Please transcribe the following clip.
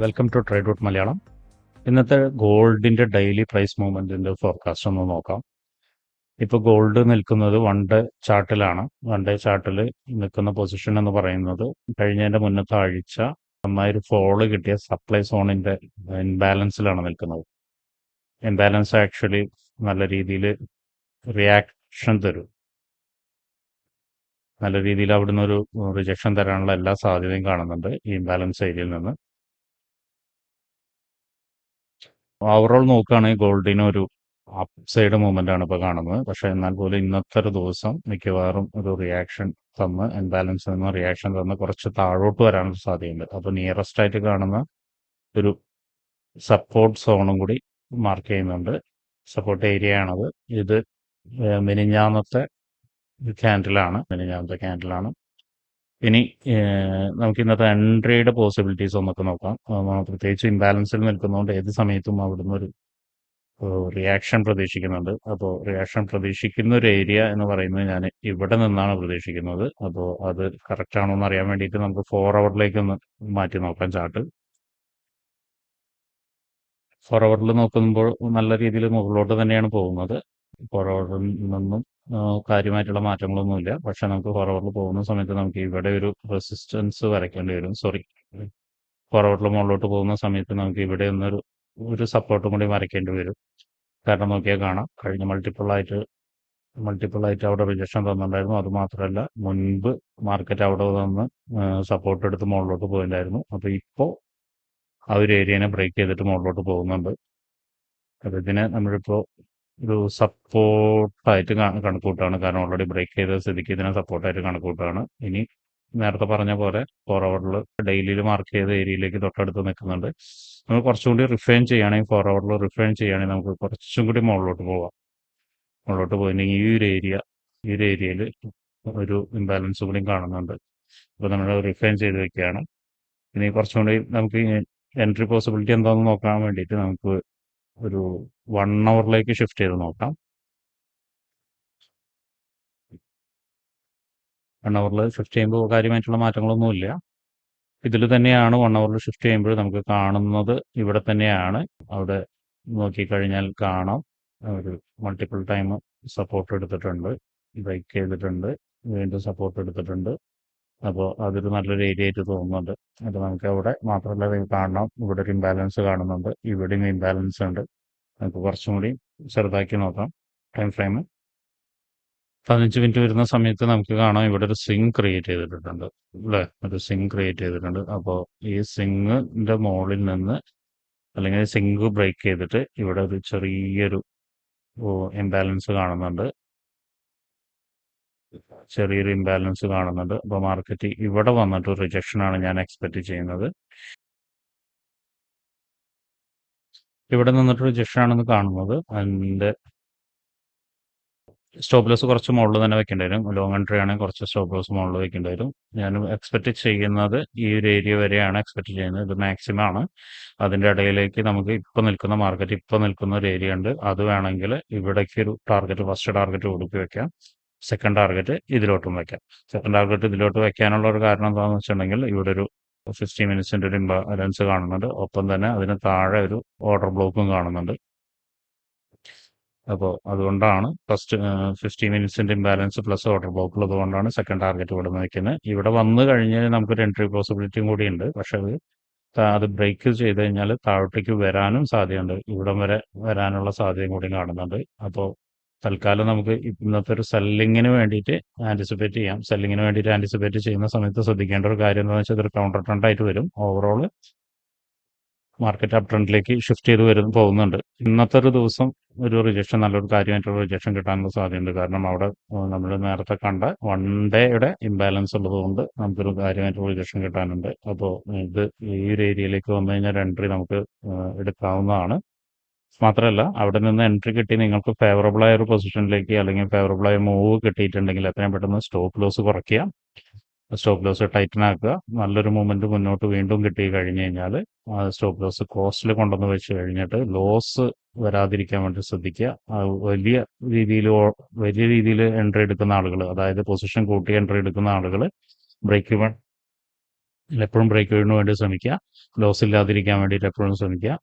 Welcome to trade out Malayalam ഇന്നത്തെ ഗോൾഡിന്റെ daily price മൂവ്മെന്റിന്റെ forecast ഒന്ന് നോക്കാം. ഇപ്പോൾ ഗോൾഡ് നിൽക്കുന്നത് വൺ ഡേ ചാർട്ടിലാണ്. വൺ ഡേ ചാർട്ടിൽ നിൽക്കുന്ന പൊസിഷൻ എന്ന് പറയുന്നത് കഴിഞ്ഞതിന്റെ മുന്നത്തെ ആഴ്ച നന്നായൊരു ഫോൾ കിട്ടിയ സപ്ലൈ സോണിന്റെ ഇൻബാലൻസിലാണ് നിൽക്കുന്നത്. ഇംബാലൻസ് ആക്ച്വലി നല്ല രീതിയിൽ റിയാക്ഷൻ തരും. നല്ല രീതിയിൽ അവിടുന്ന് ഒരു റിജക്ഷൻ തരാനുള്ള എല്ലാ സാധ്യതയും കാണുന്നുണ്ട് ഈ ഇംബാലൻസ് ഏരിയയിൽ നിന്ന്. ഓവറോൾ നോക്കുകയാണെങ്കിൽ ഗോൾഡിന് ഒരു അപ് സൈഡ് മൂവ്മെന്റ് ആണ് ഇപ്പോൾ കാണുന്നത്. പക്ഷെ എന്നാൽ പോലും ഇന്നത്തെ ഒരു ദിവസം മിക്കവാറും ഒരു റിയാക്ഷൻ തന്ന് ഇൻബാലൻസ് നിന്ന് റിയാക്ഷൻ തന്ന് കുറച്ച് താഴോട്ട് വരാനുള്ള സാധ്യതയുണ്ട്. അപ്പോൾ നിയറസ്റ്റ് ആയിട്ട് കാണുന്ന ഒരു സപ്പോർട്ട് സോണും കൂടി മാർക്ക് ചെയ്യുന്നുണ്ട്. സപ്പോർട്ട് ഏരിയ ആണത്. ഇത് മിനിഞ്ഞാന്നത്തെ ക്യാൻഡിലാണ് മിനിഞ്ഞാന്നത്തെ ക്യാൻഡിലാണ് ഇനി നമുക്ക് ഇന്നത്തെ എൻട്രിയുടെ പോസിബിലിറ്റീസ് ഒന്നൊക്കെ നോക്കാം. പ്രത്യേകിച്ച് ഇംബാലൻസിൽ നിൽക്കുന്നതുകൊണ്ട് ഏത് സമയത്തും അവിടുന്ന് ഒരു റിയാക്ഷൻ പ്രതീക്ഷിക്കുന്നുണ്ട്. അപ്പോൾ റിയാക്ഷൻ പ്രതീക്ഷിക്കുന്ന ഒരു ഏരിയ എന്ന് പറയുന്നത് ഞാൻ ഇവിടെ നിന്നാണ് പ്രതീക്ഷിക്കുന്നത്. അപ്പോൾ അത് കറക്റ്റ് ആണോ എന്ന് അറിയാൻ വേണ്ടിയിട്ട് നമുക്ക് ഫോർ അവറിലേക്ക് ഒന്ന് മാറ്റി നോക്കാം ചാർട്ട് ഫോർ അവറിൽ നോക്കുമ്പോൾ നല്ല രീതിയിൽ മുകളിലോട്ട് തന്നെയാണ് പോകുന്നത്. അവറിൽ നിന്നും കാര്യമായിട്ടുള്ള മാറ്റങ്ങളൊന്നുമില്ല. പക്ഷെ നമുക്ക് ഫോർ പോകുന്ന സമയത്ത് നമുക്ക് ഇവിടെ ഒരു റെസിസ്റ്റൻസ് വരയ്ക്കേണ്ടി വരും. സോറി ഫോർ മുകളിലോട്ട് പോകുന്ന സമയത്ത് നമുക്ക് ഇവിടെ ഒന്നൊരു ഒരു സപ്പോർട്ടും കൂടി വരയ്ക്കേണ്ടി വരും. കാരണം നോക്കിയാൽ കാണാം. കഴിഞ്ഞ മൾട്ടിപ്പിൾ ആയിട്ട് മൾട്ടിപ്പിൾ ആയിട്ട് അവിടെ റിജക്ഷൻ തന്നിട്ടുണ്ടായിരുന്നു. അത് മാത്രമല്ല മുൻപ് മാർക്കറ്റ് അവിടെ നിന്ന് സപ്പോർട്ട് എടുത്ത് മുകളിലോട്ട് പോയിട്ടുണ്ടായിരുന്നു അപ്പോൾ ഇപ്പോ ആ ഒരു ഏരിയനെ ബ്രേക്ക് ചെയ്തിട്ട് മുകളിലോട്ട് പോകുന്നുണ്ട്. അപ്പോൾ ഇതിനെ നമ്മളിപ്പോൾ ഒരു സപ്പോർട്ടായിട്ട് കണക്കൂട്ടാണ്. കാരണം ഓൾറെഡി ബ്രേക്ക് ചെയ്ത സ്ഥിതിക്ക് ഇതിനെ സപ്പോർട്ടായിട്ട് കണക്കൂട്ടാണ്. ഇനി നേരത്തെ പറഞ്ഞ പോലെ ഫോർ അവറിൽ ഡെയിലിയിൽ മാർക്ക് ചെയ്ത ഏരിയയിലേക്ക് തൊട്ടടുത്ത് നിൽക്കുന്നുണ്ട്. നമ്മൾ കുറച്ചുകൂടി റിഫൈൻ ചെയ്യുകയാണെങ്കിൽ ഫോർ അവറിൽ റിഫൈൻ ചെയ്യുകയാണെങ്കിൽ നമുക്ക് കുറച്ചും കൂടി മുകളിലോട്ട് പോവാം. മുകളിലോട്ട് പോയിട്ടുണ്ടെങ്കിൽ ഈ ഒരു ഏരിയ ഈ ഒരു ഏരിയയിൽ ഒരു ഇംബാലൻസ് കൂടി കാണുന്നുണ്ട്. അപ്പോൾ നമ്മൾ റിഫൈൻ ചെയ്ത് വെക്കുകയാണ്. ഇനി കുറച്ചും കൂടി നമുക്ക് എൻട്രി പോസിബിലിറ്റി എന്താണെന്ന് നോക്കാൻ വേണ്ടിയിട്ട് നമുക്ക് ഒരു വൺ അവറിലേക്ക് ഷിഫ്റ്റ് ചെയ്ത് നോക്കാം. വൺ അവറിൽ ഷിഫ്റ്റ് ചെയ്യുമ്പോൾ കാര്യമായിട്ടുള്ള മാറ്റങ്ങളൊന്നുമില്ല ഇതിൽ തന്നെയാണ് വൺ അവറിൽ ഷിഫ്റ്റ് ചെയ്യുമ്പോൾ നമുക്ക് കാണുന്നത് ഇവിടെ തന്നെയാണ്. അവിടെ നോക്കിക്കഴിഞ്ഞാൽ കാണാം. ഒരു മൾട്ടിപ്പിൾ ടൈം സപ്പോർട്ട് എടുത്തിട്ടുണ്ട്. ബ്രേക്ക് ചെയ്തിട്ടുണ്ട്. വീണ്ടും സപ്പോർട്ട് എടുത്തിട്ടുണ്ട്. അപ്പോൾ അതൊരു നല്ലൊരു ഏരിയ ആയിട്ട് തോന്നുന്നുണ്ട്. അപ്പോൾ നമുക്ക് അവിടെ മാത്രമല്ല കാണണം. ഇവിടെ ഒരു ഇംബാലൻസ് കാണുന്നുണ്ട്. ഇവിടെയും ഇംബാലൻസ് ഉണ്ട്. നമുക്ക് കുറച്ചും കൂടി ചെറുതാക്കി നോക്കാം. ടൈം ഫ്രെയിം പതിനഞ്ച് മിനിറ്റ് വരുന്ന സമയത്ത് നമുക്ക് കാണാം. ഇവിടെ ഒരു സിങ് ക്രിയേറ്റ് ചെയ്തിട്ടുണ്ട്. അല്ലേ? ഒരു സിങ് ക്രിയേറ്റ് ചെയ്തിട്ടുണ്ട്. അപ്പോൾ ഈ സിങ്ങിന്റെ മുകളിൽ നിന്ന് അല്ലെങ്കിൽ സിങ്ക് ബ്രേക്ക് ചെയ്തിട്ട് ഇവിടെ ഒരു ചെറിയൊരു ഇംബാലൻസ് കാണുന്നുണ്ട്. ചെറിയൊരു ഇംബാലൻസ് കാണുന്നുണ്ട്. അപ്പോൾ മാർക്കറ്റ് ഇവിടെ വന്നിട്ട് റിജക്ഷൻ ആണ് ഞാൻ എക്സ്പെക്ട് ചെയ്യുന്നത്. ഇവിടെ നിന്നിട്ട് റിജക്ഷൻ ആണെന്ന് കാണുന്നത്. അതിന്റെ സ്റ്റോപ്പ് ലോസ് കുറച്ച് മുകളിൽ തന്നെ വെക്കേണ്ടി വരും. ലോങ് എൻട്രി ആണെങ്കിൽ കുറച്ച് സ്റ്റോപ്പ് ലോസ് മുകളിൽ വെക്കേണ്ടി വരും. ഞാൻ എക്സ്പെക്ട് ചെയ്യുന്നത് ഈ ഒരു ഏരിയ വരെയാണ് എക്സ്പെക്ട് ചെയ്യുന്നത്. ഇത് മാക്സിമം ആണ്. അതിന്റെ ഇടയിലേക്ക് നമുക്ക് ഇപ്പോൾ നിൽക്കുന്ന മാർക്കറ്റ് ഇപ്പോൾ നിൽക്കുന്ന ഒരു ഏരിയ ഉണ്ട്. അത് വേണമെങ്കിൽ ഇവിടേക്ക് ഒരു ടാർഗറ്റ് ഫസ്റ്റ് ടാർഗറ്റ് കൊടുക്കി വെക്കാം. സെക്കൻഡ് ടാർഗറ്റ് ഇതിലോട്ടും വെക്കാം. സെക്കൻഡ് ടാർഗറ്റ് ഇതിലോട്ട് വെക്കാനുള്ള ഒരു കാരണം എന്താണെന്ന് വെച്ചിട്ടുണ്ടെങ്കിൽ ഇവിടെ ഒരു ഫിഫ്റ്റി മിനിറ്റ്സിന്റെ ഒരു ഇംബാലൻസ് കാണുന്നുണ്ട്. ഒപ്പം തന്നെ അതിന് താഴെ ഒരു ഓർഡർ ബ്ലോക്കും കാണുന്നുണ്ട്. അപ്പോൾ അതുകൊണ്ടാണ് ഫസ്റ്റ് ഫിഫ്റ്റി മിനിറ്റ്സിന്റെ ഇംബാലൻസ് പ്ലസ് ഓർഡർ ബ്ലോക്ക് ഉള്ളതുകൊണ്ടാണ് സെക്കൻഡ് ടാർഗറ്റ് ഇവിടെ നിൽക്കുന്നത് ഇവിടെ വന്നു കഴിഞ്ഞാൽ നമുക്കൊരു എൻട്രി പോസിബിലിറ്റിയും കൂടിയുണ്ട് പക്ഷെ അത് അത് ബ്രേക്ക് ചെയ്ത് കഴിഞ്ഞാൽ താഴോട്ടേക്ക് വരാനും സാധ്യതയുണ്ട്. ഇവിടം വരെ വരാനുള്ള സാധ്യതയും കൂടി കാണുന്നുണ്ട്. അപ്പോൾ തൽക്കാലം നമുക്ക് ഇന്നത്തെ ഒരു സെല്ലിങ്ങിന് വേണ്ടിയിട്ട് ആന്റിസിപ്പേറ്റ് ചെയ്യാം. സെല്ലിങ്ങിന് വേണ്ടിയിട്ട് ആന്റിസിപ്പേറ്റ് ചെയ്യുന്ന സമയത്ത് ശ്രദ്ധിക്കേണ്ട ഒരു കാര്യം എന്താണെന്ന് വെച്ചാൽ ഇതൊരു കൗണ്ടർ ട്രെൻഡ് ആയിട്ട് വരും. ഓവറോൾ മാർക്കറ്റ് അപ് ട്രെൻഡിലേക്ക് ഷിഫ്റ്റ് ചെയ്ത് വരുന്ന പോകുന്നുണ്ട്. ഇന്നത്തെ ഒരു ദിവസം ഒരു റിജക്ഷൻ നല്ലൊരു കാര്യമായിട്ടുള്ള റിജക്ഷൻ കിട്ടാനുള്ള സാധ്യതയുണ്ട്. കാരണം അവിടെ നമ്മൾ നേരത്തെ കണ്ട വൺ ഡേയുടെ ഇംബാലൻസ് ഉള്ളതുകൊണ്ട് നമുക്കൊരു കാര്യമായിട്ടുള്ള റിജക്ഷൻ കിട്ടാനുണ്ട്. അപ്പോൾ ഇത് ഈ ഒരു ഏരിയയിലേക്ക് വന്നു കഴിഞ്ഞാൽ എൻട്രി നമുക്ക് എടുക്കാവുന്നതാണ്. മാത്രമല്ല അവിടെ നിന്ന് എൻട്രി കിട്ടി നിങ്ങൾക്ക് ഫേവറബിൾ ആയ ഒരു പൊസിഷനിലേക്ക് അല്ലെങ്കിൽ ഫേവറബിൾ ആയ മൂവ് കിട്ടിയിട്ടുണ്ടെങ്കിൽ എത്രയും പെട്ടെന്ന് സ്റ്റോപ്പ് ലോസ് കുറയ്ക്കുക. സ്റ്റോപ്പ് ലോസ് ടൈറ്റൻ ആക്കുക. നല്ലൊരു മൂവ്മെന്റ് മുന്നോട്ട് വീണ്ടും കിട്ടി കഴിഞ്ഞ് കഴിഞ്ഞാൽ സ്റ്റോപ്പ് ലോസ് കോസ്റ്റിൽ കൊണ്ടുവന്ന് വെച്ച് കഴിഞ്ഞിട്ട് ലോസ് വരാതിരിക്കാൻ വേണ്ടി ശ്രദ്ധിക്കുക. വലിയ രീതിയിൽ വലിയ രീതിയിൽ എൻട്രി എടുക്കുന്ന ആളുകൾ അതായത് പൊസിഷൻ കൂട്ടി എൻട്രി എടുക്കുന്ന ആളുകൾ ബ്രേക്ക് എപ്പോഴും ബ്രേക്ക് വേണ്ടി ശ്രമിക്കുക. ലോസ് ഇല്ലാതിരിക്കാൻ വേണ്ടിയിട്ട് എപ്പോഴും ശ്രമിക്കുക.